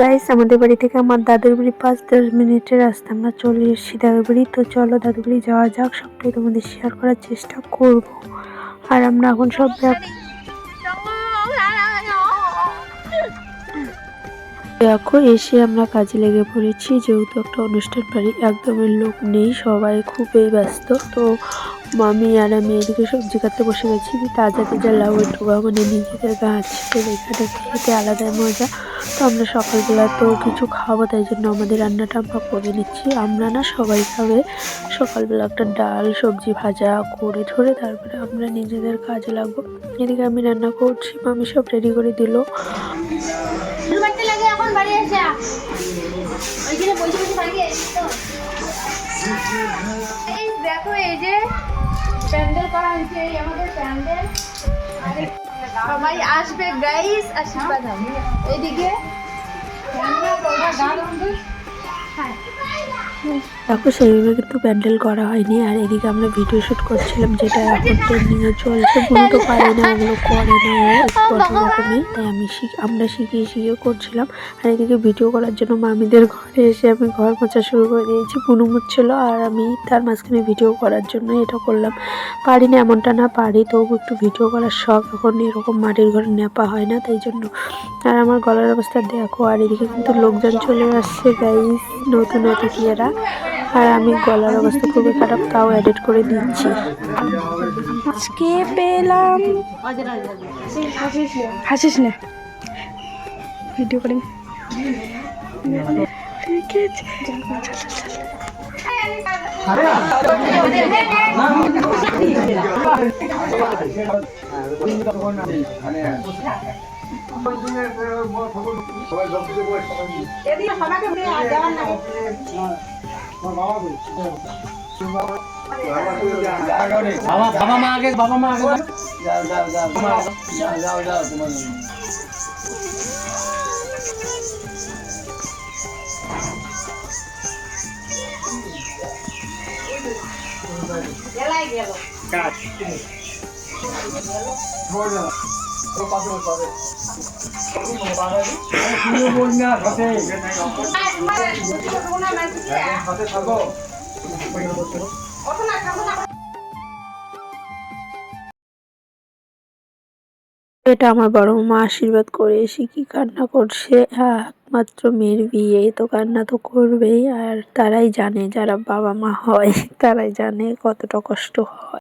Guys আমাদের বাড়ি থেকে আমার দাদুর বাড়ি পাঁচ দশ মিনিটের রাস্তা। আমরা চলে এসেছি দাদুর বাড়ি। তো চলো দাদুর বাড়ি যাওয়া যাক। সবটাই তোমাদের শেয়ার করার চেষ্টা করব। আর আমরা এখন সব দেখো, এসে আমরা কাজে লেগে পড়েছি। যেহেতু একটা অনুষ্ঠান বাড়ি একদমই লোক নেই। সবাই খুবই ব্যস্ত। তো মামি আর আমি এদিকে সবজি কাটতে বসে গেছি। তাজা তাজা লাউ একটু মানে নিজেদের গাছ এখানে খেতে আলাদাই মজা। তো আমরা সকালবেলা তো কিছু খাব, তাই জন্য আমাদের রান্নাটা আমরা করে নিচ্ছি। আমরা না সবাই খাবে সকালবেলা একটা ডাল, সবজি ভাজা করে ঠরে তারপরে আমরা নিজেদের কাজে লাগবো। এদিকে আমি রান্না করছি, মামি সব রেডি করে দিল। ওইখানে দেখো এই যে প্যান্ডেল করা হয়েছে এই আমাদের প্যান্ডেল সবাই আসবে গাইস আশীর্বাদ হবে এইদিকে দেখো সেইভাবে কিন্তু প্যান্ডেল করা হয়নি, আর এদিকে আমরা ভিডিও শুট করছিলাম যেটা এখন ট্রেন্ডিংয়ে চলছে বুনো তো পারে না, ওগুলো করে না তাই আমি শিখ, আমরা শিখিয়ে শিখিয়ে করছিলাম, আর এদিকে ভিডিও করার জন্য মামিদের ঘরে এসে আমি ঘর মোছা শুরু করে দিয়েছি বুনু মুচ্ছিল আর আমি তার মাঝখানে ভিডিও করার জন্য এটা করলাম। পারি না এমনটা না পারি, তবু একটু ভিডিও করার শখ, এখন এরকম মাটির ঘরে নেপা হয় না, তাই জন্য। আর আমার গলার অবস্থা দেখো, আর এদিকে কিন্তু লোকজন চলে আসছে গাইস নতুন অতিথিরা আর আমি গলার অবস্থা খুবই খারাপ, তাও এডিট করে দিচ্ছি। আজকে পেলাম হাসিস না। ভিডিও করে ঠিক আছে বাবা বাবা মা আগে বাবা মা আগে। যাও যাও যাও যাও যাও এটা আমার বড় মা আশীর্বাদ করে এসে কি কান্না করছে? একমাত্র মেয়ের বিয়ে তো কান্না তো করবেই। আর তারাই জানে যারা বাবা মা হয়, তারাই জানে কতটা কষ্ট হয়।